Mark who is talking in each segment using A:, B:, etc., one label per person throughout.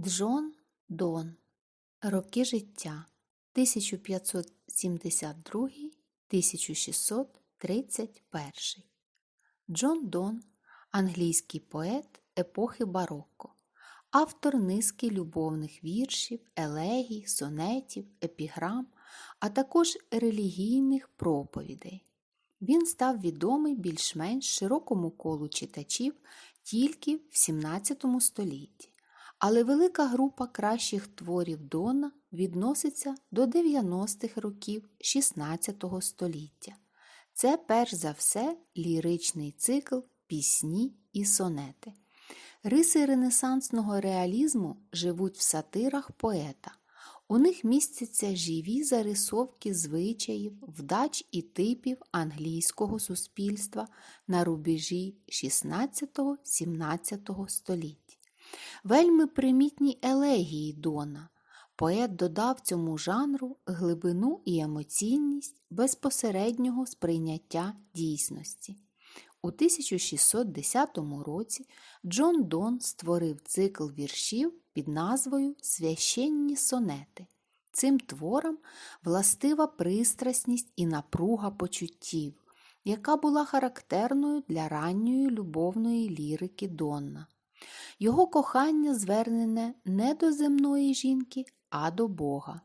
A: Джон Дон. Роки життя 1572-1631. Джон Дон англійський поет епохи бароко, автор низки любовних віршів, елегій, сонетів, епіграм, а також релігійних проповідей. Він став відомий більш-менш широкому колу читачів тільки в XVII столітті, але велика група кращих творів Дона відноситься до 90-х років XVI століття. Це перш за все ліричний цикл пісні і сонети. Риси ренесансного реалізму живуть в сатирах поета. У них містяться живі зарисовки звичаїв, вдач і типів англійського суспільства на рубежі 16-17 століть. Вельми примітні елегії Дона. Поет додав цьому жанру глибину і емоційність безпосереднього сприйняття дійсності. У 1610 році Джон Дон створив цикл віршів під назвою Священні сонети. Цим творам властива пристрасність і напруга почуттів, яка була характерною для ранньої любовної лірики Донна. Його кохання звернене не до земної жінки, а до Бога.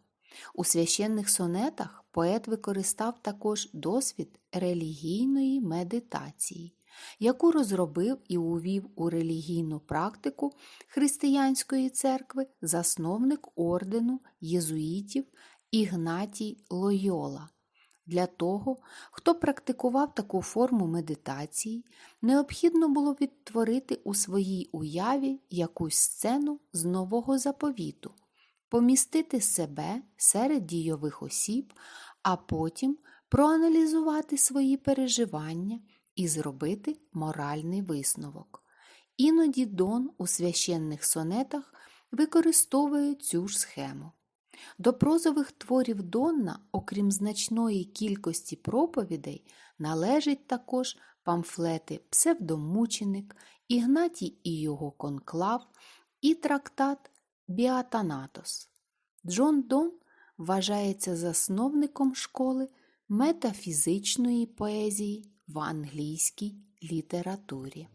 A: У священних сонетах поет використав також досвід релігійної медитації, яку розробив і увів у релігійну практику християнської церкви засновник ордену єзуїтів Ігнатій Лойола. Для того, хто практикував таку форму медитації, необхідно було відтворити у своїй уяві якусь сцену з нового заповіту, помістити себе серед дійових осіб, а потім проаналізувати свої переживання і зробити моральний висновок. Іноді Дон у священних сонетах використовує цю ж схему. До прозових творів Донна, окрім значної кількості проповідей, належать також памфлети Псевдомученик, Ігнатій і його конклав і трактат Біатанатос. Джон Дон вважається засновником школи метафізичної поезії в англійській літературі.